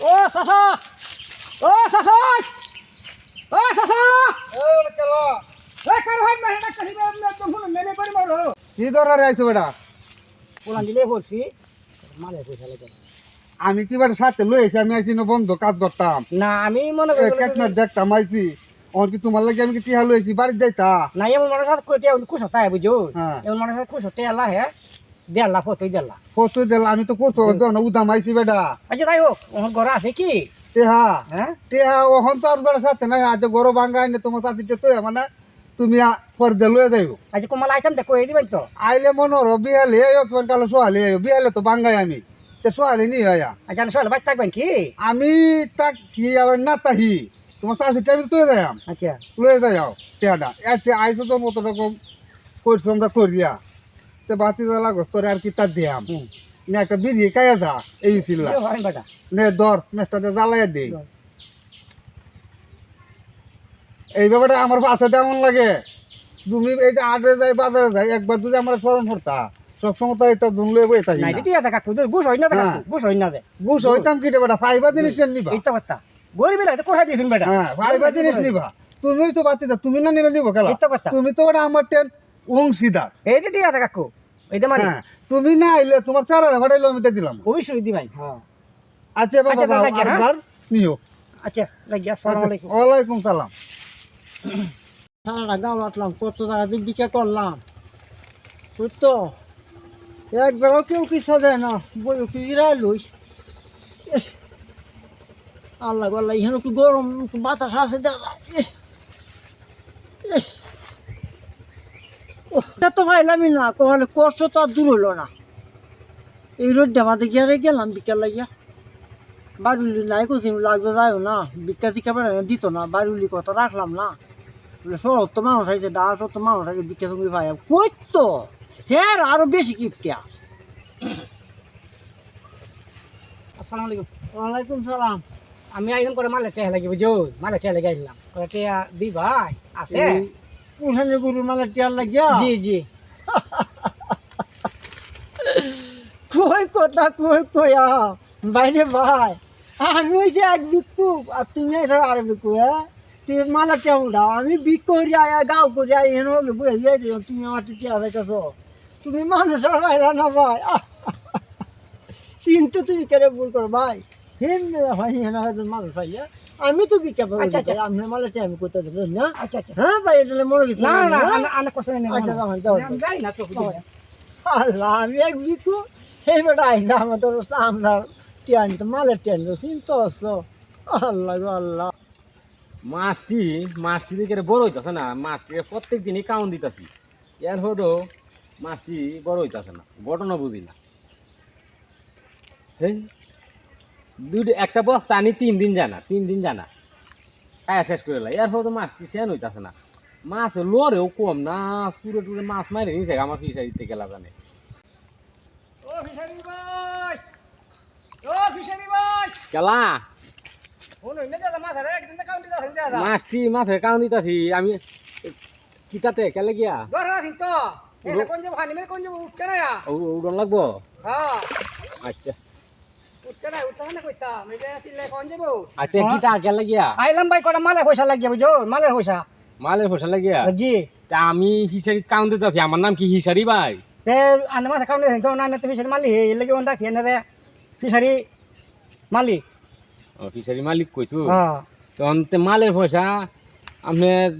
ও সাসা! ও সাসা! ও সাসা! হয় তো ফোন নেমে পড়ি মারো। কি দরকার আইছো বেটা? পোলান দিলে পড়ছি। মালে পয়সা লাগে। আমি কি বেটা সাথে লই আইছি? আমি আইছি না বন্ধ কাজ করতাম। না আমি মনে করি কেকনা দেখতাম আইছি। অন কি তোমার লাগে আমি কি টিহা লই আইছি? বাড়ি যাইতা। না এমন মনে কথা কইতে খুশ হতা বুঝো হ্যাঁ। এমন মনে কথা খুশ হতে আল্লাহ হে দে আল্লাহ ফতই দে আল্লাহ কত দিল আমি তো না উদাম আইছি বেটা। আচ্ছা তাই হোক ওর ঘরে আছে কি? টেহা হ্যাঁ? টেহা ওহন তো আর বেটা সাথে নাই আজ গরো ভাঙ্গা আইনে তোমার সাথে তো মানে তুমি পর দে লয়ে যাইও আচ্ছা কোমাল আইতাম দেখো এই দিবেন তো? আইলে মনোর বিহালে কোন কালো সোহালে বিহালে তো বাঙ্গাই আমি। তে সোহালে নি আয়া আচ্ছা আমি সকালে বাইর থাকবেন কি? আমি তাক কি আবার না তাহি তোমার চাষি টেবিল তুই যাই আচ্ছা। লয়ে যাও টেহাটা। এতে আইসো তো মতো রকম পরিশ্রমটা করিয়া। তে বাতি জ্বালা গোস্তরে আর কি দিয়াম। একটা বিড়ি কায়া যা এই ছিল নে দর জ্বালাইয়া দে। এই ব্যাপারটা আমার পাশে তেমন লাগে তুমি এই যে যাই বাজারে যাই একবার যদি আমার স্মরণ করতা সবসময় তো এটা দুন না ঠিক আছে কাকু হয় না হ্যাঁ। কাকু হয়। না দে বুঝ হইতাম কি বেটা ফাইবা জিনিস নিবা। কথা। কোথায় দিয়েছেন বেটা হ্যাঁ ফাইবা জিনিস নিবা। তুমি তো বাতি তুমি না নিলে নিব তুমি তো আমার টেন অংশীদার। এইটা ঠিক আছে কাকু। মানে হ্যাঁ তুমি না আইলে তোমার চারা ভাড়াইলো আমি দিলাম। অবশ্যই দি ভাই হ্যাঁ। আচ্ছা বাবা আচ্ছা, দাদা, হ্যাঁ? আরেকবার নিও। আচ্ছা লাগিয়া আসসালামু আচ্ছা, আলাইকুম ওয়ালাইকুম সালাম। সারা গাঁও রাখলাম কত টাকা দিয়ে বিক্রি করলাম। বুঝতো? একবারও কেউ কিছু দেয় না বই কি লইস? ইস, আল্লাহ আল্লাহ এখানে একটু গরম বাতাস আছে দাদা ওহ, তা পাইলামই না কোহালে কষ্ট তো আর দূর হলো না। এই রোডটা মাঝে গিয়ে গেলাম বিকাল লাগিয়া। বাড়ুলি নাই কোচিং লাগতে যায়ও না। বিকা টিকা দিত না। বাড়ুলি কত রাখলাম না। বলে শহর তো মানুষ আছে ডাস তো মানুষ আছে বিকা তুমি ভাই কই তো? হ্যাঁ আরও বেশি কিপটিয়া। আসসালামু আলাইকুম। ওয়ালাইকুম সালাম। আমি আইলাম করে মালে টেয়া লাগি বুঝো মালে টেয়া লেগে আইলাম। করে টেয়া দি ভাই আছে? পুষানি গুরু মালে টেয়া লাগিয়া জি জি কই কথা কই কয়া বাইরে ভাই আমি হইছে এক বিকু আর তুমি হইছে আর বিকু হ্যাঁ তুমি মালা টেয়া উঠাও আমি বিক করি আয়া গাও করি আই হেন হলে বুঝে দিয়ে দিও তুমি আমার টেয়া দেখাছ তুমি মানুষ আর পাইলা না ভাই আহ! চিন্তা তুমি কেন ভুল করো ভাই হেন মেলা ভাই হেন হয়তো মানুষ ভাই হ্যাঁ? আমি তো বিকা পাবো আচ্ছা, আচ্ছা। মালা আমি করতে দেবো না? আচ্ছা আচ্ছা। হ্যাঁ ভাই এটা মনে কিছু না না হ্যাঁ? আনা কষ্ট নেই আচ্ছা যাও যাও। যাই না তো আল্লাহ আমি এক বিকু এই বেটা আইনা আমাদের আমরা টিয়ান তো মালের টিয়ান তো চিন্তা আল্লাহ আল্লাহ। মাছটি মাছটি দিকে বড় হইতাছে না মাছটি প্রত্যেক দিনই কাউন দিতেছি। এর হতো মাছটি বড় হইতাছে না ঘটনা বুঝি না। হেই, দুইটা একটা বস্তা আনি তিন দিন জানা তিন দিন জানা খায়া শেষ করে লাই। এর হতো মাছটি সেন হইতাছে না। মাছ লড়েও কম না সুরে টুরে মাছ মারে নিছে আমার ফিসারি থেকে জানে। ও ফিশারি ভাই! ও ফিশারি ভাই! দাদা মাছটি কাউন দিতাছি আমি কিতাতে কেলে গিয়া? ধরে রাখিন কোন যে ভানি মেরে কোন যে উঠকে না উড়ন লাগবো? হ্যাঁ। আচ্ছা। আচ্ছা আইলাম ভাই কটা মালে পয়সা লাগিয়া বুঝো? মালের পয়সা। মালের ফসল লাগিয়া? জি। তা আমি হিসারি কাউন্ট আছি আমার নাম কি হিসারি ভাই? তে আনে মাথা কাউন্ট দিন তো না ফিশারি মালি এই লাগি ওন্ডা ফিয়ানে রে। ফিশারি মালি ও ফিসারি মালিক কইছু? হ্যাঁ। তে মালের পয়সা আপনার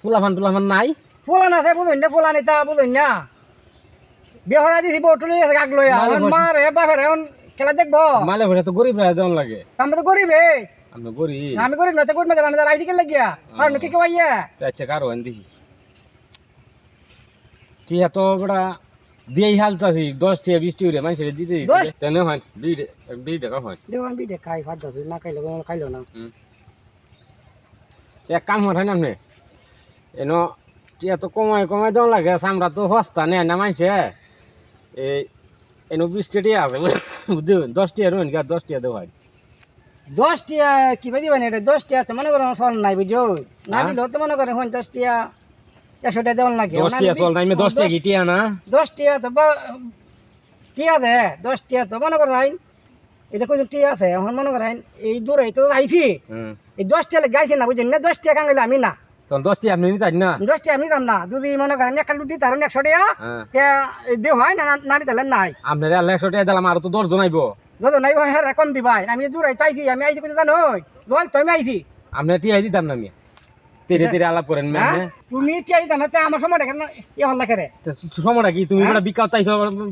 ফুলাফান টুলাফান নাই? ফুলান আছে বুঝুন না ফুলান এটা বুঝুন না। বিহরা দিছি বটুলি আছে গাগ লইয়া। মার হে বাপের এখন খেলা দেখব? মালের পয়সা তো গরিব রায় দেওয়ান লাগে। আমি তো গরিবে আমি গরিব। আমি গরিব না তো গরিব না আমি তো রাইছি কে লাগিয়া আর নুকি কে ভাইয়া তো আচ্ছা কারও আন দেখি। ঠিক তো বড়া দিয়েই হালতা আছি দশ টিয়া বিশ টিয়া মানুষের দিতে? তেনে হয় ডে- দুই টাকা হয়। দেওয়ান বিদে খাই ফাদ দাস না খাইলে খাইলো না। এক কাম হয় না আপনি। এনো টিয়া তো কমাই কমাই দেওয়া লাগে আমরা তো সস্তা নেয় না মানছে এই এনো বিশ টিয়া আছে বুঝলেন দশ টিয়া রইন গা দশ টিয়া দেওয়া হয় দশ টিয়া কি ভাই দিবেন এটা দশ টিয়া তো মনে করেন চল নাই বুঝো না হ্যাঁ? দিলেও তো মনে করেন পঞ্চাশ টিয়া একশো টিয়া দেওয়ান লাগে দশ টিয়া চল নাই দশ টিয়া কি টিয়া না? দশ টিয়া তো টিয়া দে দশ টিয়া তো মনে করেন। এটা কইছেন ঠিক আছে এখন মনে করেন এই দূরে তো আইছি। এই দশ গাইছে না না দশ টাকা কাঙ্গাইলে আমি না। তখন দশটি আপনি নিতে না? দশ আমি যাম না। যদি মনে করেন একটা লুটি তার একশো টাকা হ্যাঁ। হয় না নারী তাহলে নাই। আপনার আল্লাহ একশো টাকা দিলাম আরও তো দশজন আইব। যত নাই হয় হ্যাঁ কম দিবাই। আমি চাইছি আমি আইছি কোথায় জানো? আমি আইছি। আপনার টিয়াই দিতাম না আমি। তেরে তেরে আলাপ করেন ম্যাম তুমি আমার হল্লা করে সময়টা কি? তুমি?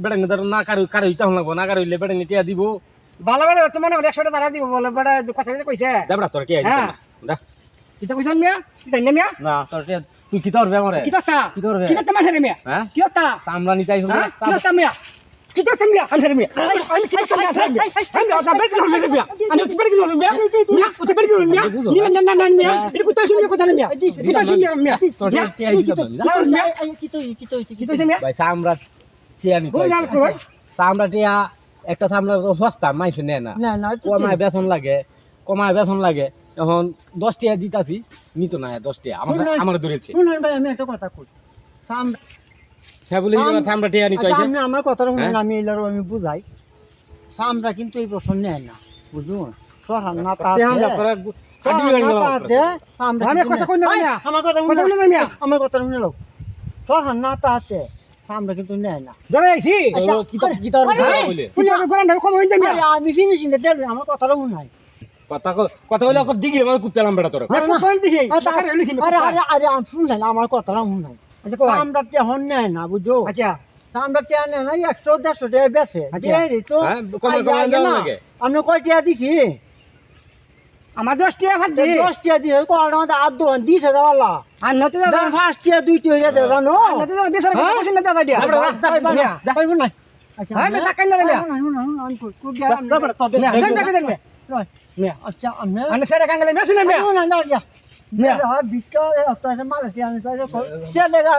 বেটা না কারও কারও ইটা হল লাগবো না কারও ইলে বেড়াঙ্গে টিয়া দিব। ভালো ভালো তো মনে হয় একশো টাকা দিব বলে বেড়া কথা কইছে। দেবরা তোর দিতাম হ্যাঁ। না কিতা কইছেন মিয়া জানি না মিয়া না তোর তুই কি তোর ব্যাপারে কিতা তা কি করবে? কিতা তা মানে মিয়া হ্যাঁ কিতা তা আমরা নিতে আইছো হ্যাঁ কিতা তা মিয়া কিতা তা মিয়া আনসার মিয়া আমি কিতা তা মিয়া আনসার মিয়া আমি ওটা বের করে হল মিয়া আমি ওটা বের করে হল মিয়া মিয়া ওটা বের করে মিয়া নি না না না মিয়া এটা কোথায় শুনিয়া কথা মিয়া কোথায় শুনিয়া মিয়া তোর না মিয়া কি তো কি কি কিতা মিয়া ভাই আমরা টিয়া না কই আমরা টিয়া একটা আমরা সস্তা মাইছে নেয় না না না কমায় বেতন লাগে কমায় বেতন লাগে এখন দশ টাকা দিতাছি নিত না দশ টাকা আমার। আমার ধরেছে। শুনুন ভাই আমি একটা কথা কই। সাম- হ্যাঁ বলে নিতে আচ্ছা, আইছে আপনি আমার কথাটা শুনুন হ্যাঁ? আমি এলারও আমি বুঝাই। কিন্তু এই প্রশ্ন নেয় না বুঝুন? সহান না আমরা কথা। আমার কথা শুনে লোক সহান না আমরা কিন্তু নেয় না। আচ্ছা, বলে আমি ফিনিশিং আমার কথাটা কথা কথা বলে ওকে দিগিরে আমার কুত্তালাম বেটা তোর আমি কোন দিছি আচ্ছা, আরে আরে আরে আমি শুনলেন আমার কথাটা শুনাই আচ্ছা আমরা তেমন নেয় না বুঝো আচ্ছা আমরা টিয়া নেয় না একশো দেড়শো টাকা আচ্ছা। তো হ্যাঁ। লাগে। কয় দিছি আমার দশ টাকা ভাত দশ টাকা দিছে কয়টা মধ্যে আট দোকান দিছে আর নতে দাদা টাকা নতে হ্যাঁ? কথা না দিয়া আচ্ছা হ্যাঁ, আমি। আমি কই দিয়া দেন দেন মিয়া। আচ্ছা আমি আনে সেটা কাঙ্গালে মেসে না মিয়া। না না দিয়া মিয়া। হয় বিকা অত্যাচার মালে টিয়া আমি কইছে সে লাগা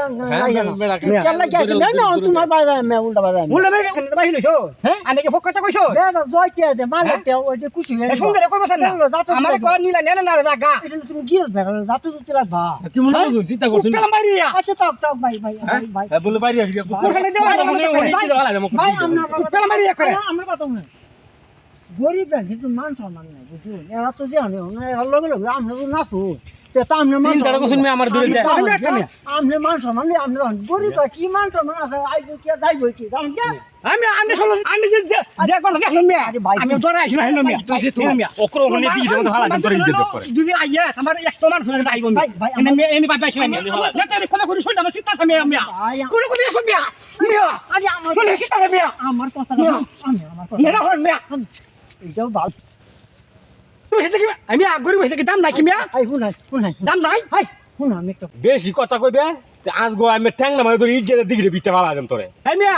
জানো বেড়া মিয়া। কেলা গেছে না না তোমার বাজার মে উল্টা বাজার মুন্ডা মেয়ে কেন বাহির হইছো হ্যাঁ? আনে কি ফক কথা কইছো? বেটা জয় টিয়া দে মালে হ্যাঁ? ওই যে খুশি হয়ে সুন্দর কই বসেন না? আমার কো নিলা নেনা না জাগা এটা তুমি গিরস বেটা যাতো তো রাখবা কি মনে করছিস চিন্তা করছিস পেলাম বাইরে। আচ্ছা তাক তাক ভাই ভাই ভাই ভাই। হ্যাঁ বলে বাইরে আসবি ওখানে দেওয়া লাগে। ভাই আমরা পেলাম বাইরে করে আমরা কথা শুনে গরিব ব্যাংক কিন্তু মান সম্মান নাই বুঝুন এরা তো জানে এরা লগে লগে আমরা তো নাচু। আমার কথা এটাও ভালো। কি আমি আগরি হইছে কি দাম নাই কি মিয়া? আই শুনাই শুনাই দাম নাই? হাই শুন আমি একটা বেশি কথা কইবে তে আজ গো আমি ঠ্যাং না মানে তোর ইজ্জত দিগিরে বিতে ভালো আছেন তোরে এই মিয়া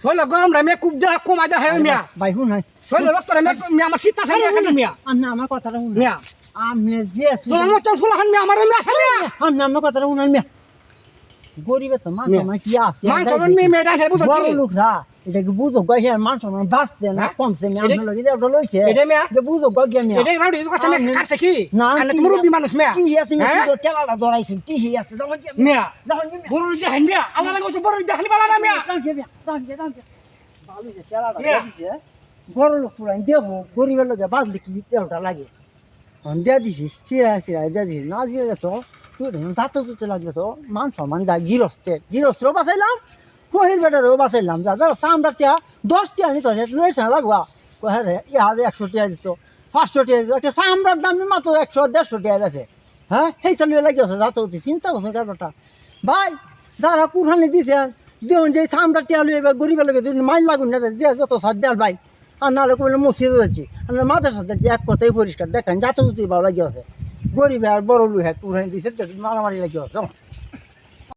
শৈল গরম রা মিয়া কুব দা কমা দা হে মিয়া। ভাই শুনাই শৈল রক্ত রা মিয়া মিয়া আমার আছে মিয়া কেন মিয়া। আমি আমার কথাটা শুনাই মিয়া। আমি যে তোমার মত ফুল হান মিয়া আমার মিয়া। আমি আমার কথাটা শুনাই মিয়া। গরিবে তো মান। সম্মান কি আছে? মান সরন মিয়া মিয়া ডাকে বুঝো বড় লোকরা এটা কি বুঝো গো হে মান সম্মান বাঁচতে না হ্যাঁ? কমছে না আমরা লগে যে ওটা লইছে। এটা মিয়া? এটা বুঝো গো গে মিয়া। এটা রাউডি কথা মিয়া কাটছে কি? না, আনে কি রুবি মানুষ মিয়া। কি আছে মিয়া হ্যাঁ? টেলাটা ধরাইছেন কি হি আছে তখন কি মিয়া তখন কি মিয়া দেখেন মিয়া আল্লাহ লাগে বড় দেখেন বালা না মিয়া তখন কি মিয়া তখন কি তখন কি ভালো যে টেলাটা দিছে বড় লোক পুরাই দেবো গরিবের লগে বাদলে কি লাগে। দিয়ে দিছি সিরা সিরা দিয়ে দিছি না দিয়ে তো দাঁতো তুতে লাগলে তো মান সম্মান যা গিরস্তে গিরস্তেও বাঁচাইলাম, কহির বেটারও বাঁচাইলাম। যা চামড়া টিয়া, দশ টিয়া নিত লইছে না লাগবা কহে রে ইহাদে একশো টিয়া দিত, পাঁচশো টিয়া দিত, একটা চামড়ার দাম মাত্র একশো, দেড়শো টিয়া গেছে। হ্যাঁ সেইটা লিয়ে লাগি আছে, দাঁতো উঠি চিন্তা করছেন ব্যাপারটা? ভাই, যারা কুরহানি দিছেন দেখুন যে চামড়া টিয়া লুয়ে গরিবের যদি মাইল লাগুন, না দিয়ে যত সার দেয়াল ভাই, আর নাহলে কোনো মসজিদে যাচ্ছি, আর মাদ্রাসা যাচ্ছি, এক কথাই পরিষ্কার, দেখেন যাতে ভালো লাগি আছে। গরিব আর বড় লুহে কুরহানি দিছে মারামারি লাগি আছে